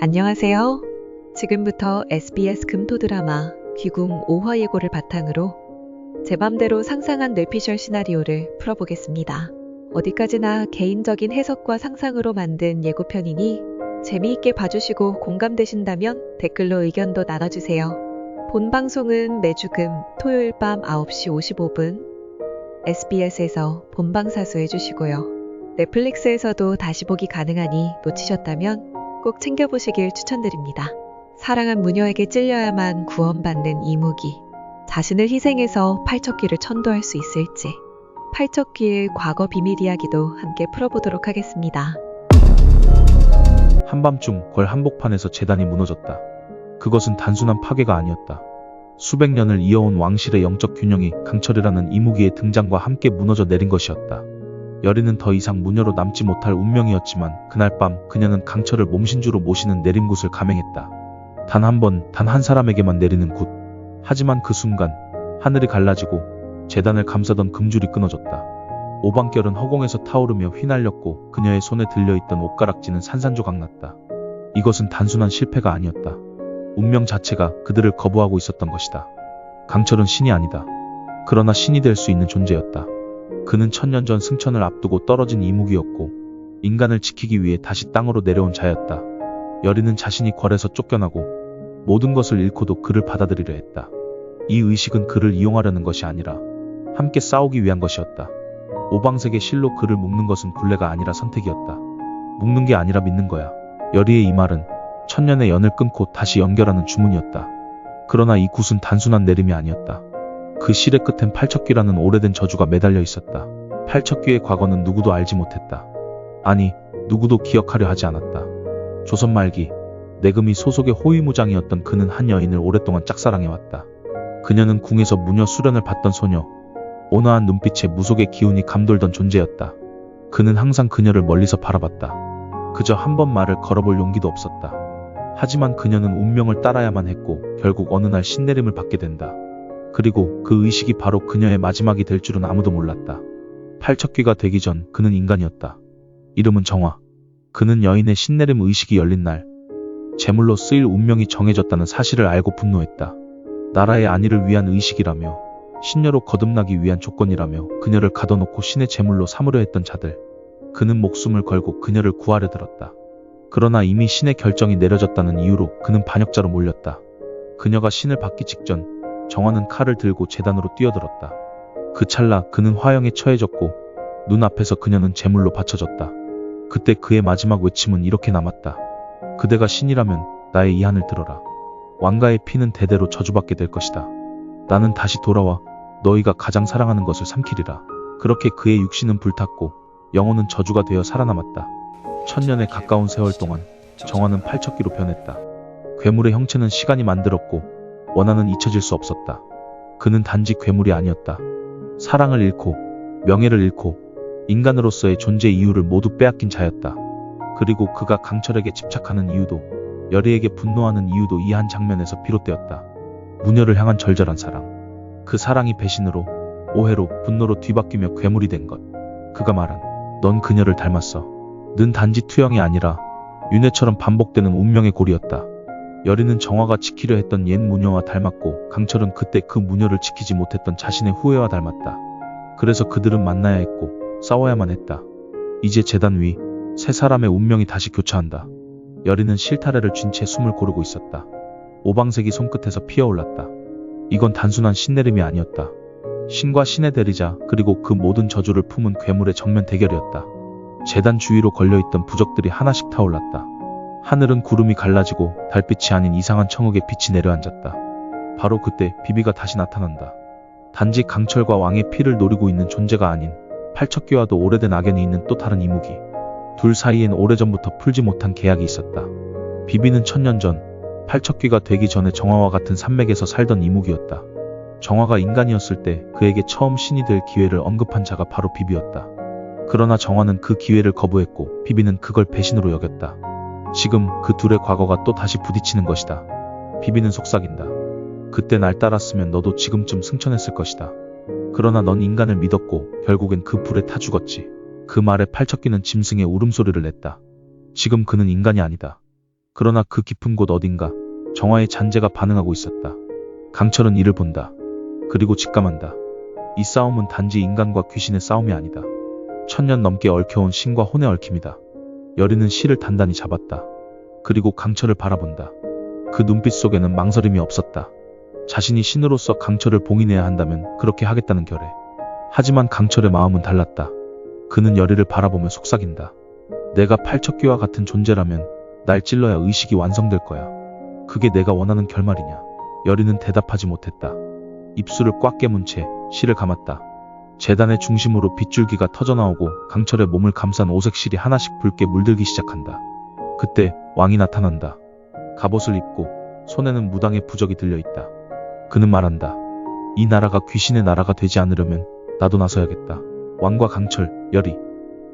안녕하세요. 지금부터 SBS 금토 드라마 귀궁 5화 예고를 바탕으로 제 맘대로 상상한 뇌피셜 시나리오를 풀어보겠습니다. 어디까지나 개인적인 해석과 상상으로 만든 예고편이니 재미있게 봐주시고 공감되신다면 댓글로 의견도 나눠주세요. 본 방송은 매주 금 토요일 밤 9시 55분 SBS에서 본방 사수 해주시고요. 넷플릭스에서도 다시 보기 가능하니 놓치셨다면 꼭 챙겨보시길 추천드립니다. 사랑한 무녀에게 찔려야만 구원받는 이무기. 자신을 희생해서 팔척귀를 천도할 수 있을지. 팔척귀의 과거 비밀 이야기도 함께 풀어보도록 하겠습니다. 한밤중 궐 한복판에서 재단이 무너졌다. 그것은 단순한 파괴가 아니었다. 수백 년을 이어온 왕실의 영적 균형이 강철이라는 이무기의 등장과 함께 무너져 내린 것이었다. 여리는 더 이상 무녀로 남지 못할 운명이었지만 그날 밤 그녀는 강철을 몸신주로 모시는 내림굿을 감행했다. 단 한 번, 단 한 사람에게만 내리는 굿. 하지만 그 순간 하늘이 갈라지고 재단을 감싸던 금줄이 끊어졌다. 오방결은 허공에서 타오르며 휘날렸고 그녀의 손에 들려있던 옷가락지는 산산조각 났다. 이것은 단순한 실패가 아니었다. 운명 자체가 그들을 거부하고 있었던 것이다. 강철은 신이 아니다. 그러나 신이 될 수 있는 존재였다. 그는 천년 전 승천을 앞두고 떨어진 이무기였고 인간을 지키기 위해 다시 땅으로 내려온 자였다. 여리는 자신이 궐에서 쫓겨나고 모든 것을 잃고도 그를 받아들이려 했다. 이 의식은 그를 이용하려는 것이 아니라 함께 싸우기 위한 것이었다. 오방색의 실로 그를 묶는 것은 굴레가 아니라 선택이었다. 묶는 게 아니라 믿는 거야. 여리의 이 말은 천년의 연을 끊고 다시 연결하는 주문이었다. 그러나 이 굿은 단순한 내림이 아니었다. 그 실의 끝엔 팔척귀라는 오래된 저주가 매달려 있었다. 팔척귀의 과거는 누구도 알지 못했다. 아니, 누구도 기억하려 하지 않았다. 조선 말기, 내금이 소속의 호위무장이었던 그는 한 여인을 오랫동안 짝사랑해왔다. 그녀는 궁에서 무녀 수련을 받던 소녀, 온화한 눈빛에 무속의 기운이 감돌던 존재였다. 그는 항상 그녀를 멀리서 바라봤다. 그저 한 번 말을 걸어볼 용기도 없었다. 하지만 그녀는 운명을 따라야만 했고 결국 어느 날 신내림을 받게 된다. 그리고 그 의식이 바로 그녀의 마지막이 될 줄은 아무도 몰랐다. 팔척귀가 되기 전 그는 인간이었다. 이름은 정화. 그는 여인의 신내림 의식이 열린 날, 제물로 쓰일 운명이 정해졌다는 사실을 알고 분노했다. 나라의 안위를 위한 의식이라며, 신녀로 거듭나기 위한 조건이라며 그녀를 가둬놓고 신의 제물로 삼으려 했던 자들. 그는 목숨을 걸고 그녀를 구하려 들었다. 그러나 이미 신의 결정이 내려졌다는 이유로 그는 반역자로 몰렸다. 그녀가 신을 받기 직전 정화는 칼을 들고 재단으로 뛰어들었다. 그 찰나 그는 화형에 처해졌고 눈앞에서 그녀는 제물로 바쳐졌다. 그때 그의 마지막 외침은 이렇게 남았다. 그대가 신이라면 나의 이 한을 들어라. 왕가의 피는 대대로 저주받게 될 것이다. 나는 다시 돌아와 너희가 가장 사랑하는 것을 삼키리라. 그렇게 그의 육신은 불탔고 영혼은 저주가 되어 살아남았다. 천년에 가까운 세월 동안 정화는 팔척기로 변했다. 괴물의 형체는 시간이 만들었고 원한은 잊혀질 수 없었다. 그는 단지 괴물이 아니었다. 사랑을 잃고 명예를 잃고 인간으로서의 존재 이유를 모두 빼앗긴 자였다. 그리고 그가 강철에게 집착하는 이유도 여리에게 분노하는 이유도 이 한 장면에서 비롯되었다. 무녀를 향한 절절한 사랑. 그 사랑이 배신으로 오해로 분노로 뒤바뀌며 괴물이 된 것. 그가 말한 넌 그녀를 닮았어. 는 단지 투영이 아니라 윤회처럼 반복되는 운명의 고리였다. 여리는 정화가 지키려 했던 옛 무녀와 닮았고 강철은 그때 그 무녀를 지키지 못했던 자신의 후회와 닮았다. 그래서 그들은 만나야 했고 싸워야만 했다. 이제 재단 위 세 사람의 운명이 다시 교차한다. 여리는 실타래를 쥔 채 숨을 고르고 있었다. 오방색이 손끝에서 피어올랐다. 이건 단순한 신내림이 아니었다. 신과 신의 대리자 그리고 그 모든 저주를 품은 괴물의 정면 대결이었다. 재단 주위로 걸려있던 부적들이 하나씩 타올랐다. 하늘은 구름이 갈라지고 달빛이 아닌 이상한 청흑의 빛이 내려앉았다. 바로 그때 비비가 다시 나타난다. 단지 강철과 왕의 피를 노리고 있는 존재가 아닌 팔척귀와도 오래된 악연이 있는 또 다른 이무기. 둘 사이엔 오래전부터 풀지 못한 계약이 있었다. 비비는 천년 전 팔척귀가 되기 전에 정화와 같은 산맥에서 살던 이무기였다. 정화가 인간이었을 때 그에게 처음 신이 될 기회를 언급한 자가 바로 비비였다. 그러나 정화는 그 기회를 거부했고 비비는 그걸 배신으로 여겼다. 지금 그 둘의 과거가 또 다시 부딪히는 것이다. 비비는 속삭인다. 그때 날 따랐으면 너도 지금쯤 승천했을 것이다. 그러나 넌 인간을 믿었고 결국엔 그 불에 타 죽었지. 그 말에 팔척기는 짐승의 울음소리를 냈다. 지금 그는 인간이 아니다. 그러나 그 깊은 곳 어딘가 정화의 잔재가 반응하고 있었다. 강철은 이를 본다. 그리고 직감한다. 이 싸움은 단지 인간과 귀신의 싸움이 아니다. 천년 넘게 얽혀온 신과 혼의 얽힘이다. 여리는 실을 단단히 잡았다. 그리고 강철을 바라본다. 그 눈빛 속에는 망설임이 없었다. 자신이 신으로서 강철을 봉인해야 한다면 그렇게 하겠다는 결에. 하지만 강철의 마음은 달랐다. 그는 여리를 바라보며 속삭인다. 내가 팔척귀와 같은 존재라면 날 찔러야 의식이 완성될 거야. 그게 내가 원하는 결말이냐. 여리는 대답하지 못했다. 입술을 꽉 깨문 채 실을 감았다. 재단의 중심으로 빗줄기가 터져나오고 강철의 몸을 감싼 오색 실이 하나씩 붉게 물들기 시작한다. 그때 왕이 나타난다. 갑옷을 입고 손에는 무당의 부적이 들려있다. 그는 말한다. 이 나라가 귀신의 나라가 되지 않으려면 나도 나서야겠다. 왕과 강철, 열이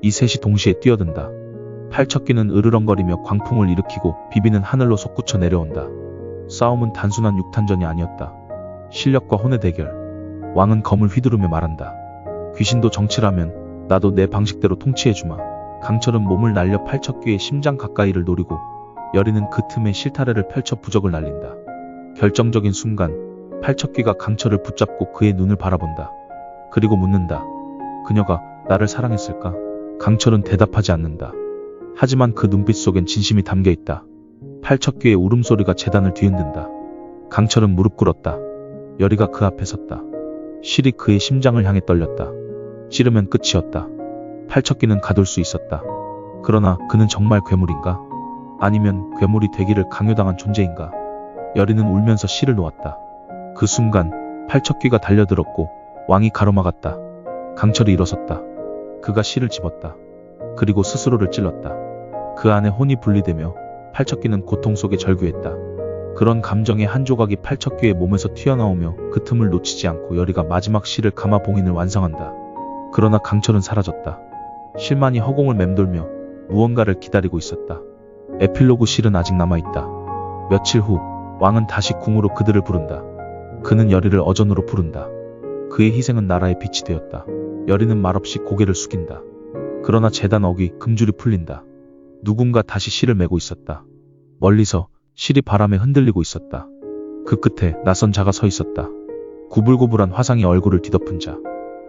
이 셋이 동시에 뛰어든다. 팔척기는 으르렁거리며 광풍을 일으키고 비비는 하늘로 솟구쳐 내려온다. 싸움은 단순한 육탄전이 아니었다. 실력과 혼의 대결. 왕은 검을 휘두르며 말한다. 귀신도 정치라면 나도 내 방식대로 통치해주마. 강철은 몸을 날려 팔척귀의 심장 가까이를 노리고 여리는 그 틈에 실타래를 펼쳐 부적을 날린다. 결정적인 순간 팔척귀가 강철을 붙잡고 그의 눈을 바라본다. 그리고 묻는다. 그녀가 나를 사랑했을까? 강철은 대답하지 않는다. 하지만 그 눈빛 속엔 진심이 담겨 있다. 팔척귀의 울음소리가 재단을 뒤흔든다. 강철은 무릎 꿇었다. 여리가 그 앞에 섰다. 실이 그의 심장을 향해 떨렸다. 찌르면 끝이었다. 팔척귀는 가둘 수 있었다. 그러나 그는 정말 괴물인가? 아니면 괴물이 되기를 강요당한 존재인가? 여리는 울면서 실을 놓았다. 그 순간 팔척귀가 달려들었고 왕이 가로막았다. 강철이 일어섰다. 그가 실을 집었다. 그리고 스스로를 찔렀다. 그 안에 혼이 분리되며 팔척귀는 고통 속에 절규했다. 그런 감정의 한 조각이 팔척귀의 몸에서 튀어나오며 그 틈을 놓치지 않고 여리가 마지막 실을 감아 봉인을 완성한다. 그러나 강철은 사라졌다. 실만이 허공을 맴돌며 무언가를 기다리고 있었다. 에필로그 실은 아직 남아있다. 며칠 후 왕은 다시 궁으로 그들을 부른다. 그는 여리를 어전으로 부른다. 그의 희생은 나라의 빛이 되었다. 여리는 말없이 고개를 숙인다. 그러나 재단 어귀 금줄이 풀린다. 누군가 다시 실을 메고 있었다. 멀리서 실이 바람에 흔들리고 있었다. 그 끝에 낯선 자가 서 있었다. 구불구불한 화상이 얼굴을 뒤덮은 자.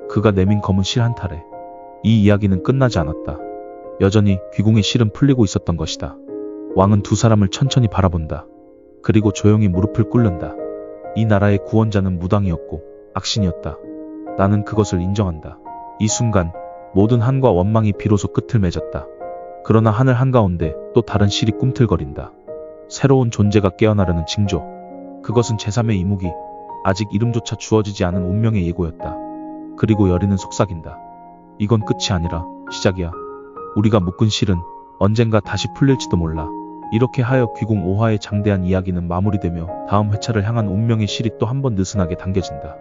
그가 내민 검은 실 한 탈에. 이 이야기는 끝나지 않았다. 여전히 귀궁의 실은 풀리고 있었던 것이다. 왕은 두 사람을 천천히 바라본다. 그리고 조용히 무릎을 꿇는다. 이 나라의 구원자는 무당이었고 악신이었다. 나는 그것을 인정한다. 이 순간 모든 한과 원망이 비로소 끝을 맺었다. 그러나 하늘 한가운데 또 다른 실이 꿈틀거린다. 새로운 존재가 깨어나려는 징조. 그것은 제3의 이무기. 아직 이름조차 주어지지 않은 운명의 예고였다. 그리고 여리는 속삭인다. 이건 끝이 아니라 시작이야. 우리가 묶은 실은 언젠가 다시 풀릴지도 몰라. 이렇게 하여 귀궁 5화의 장대한 이야기는 마무리되며 다음 회차를 향한 운명의 실이 또 한 번 느슨하게 당겨진다.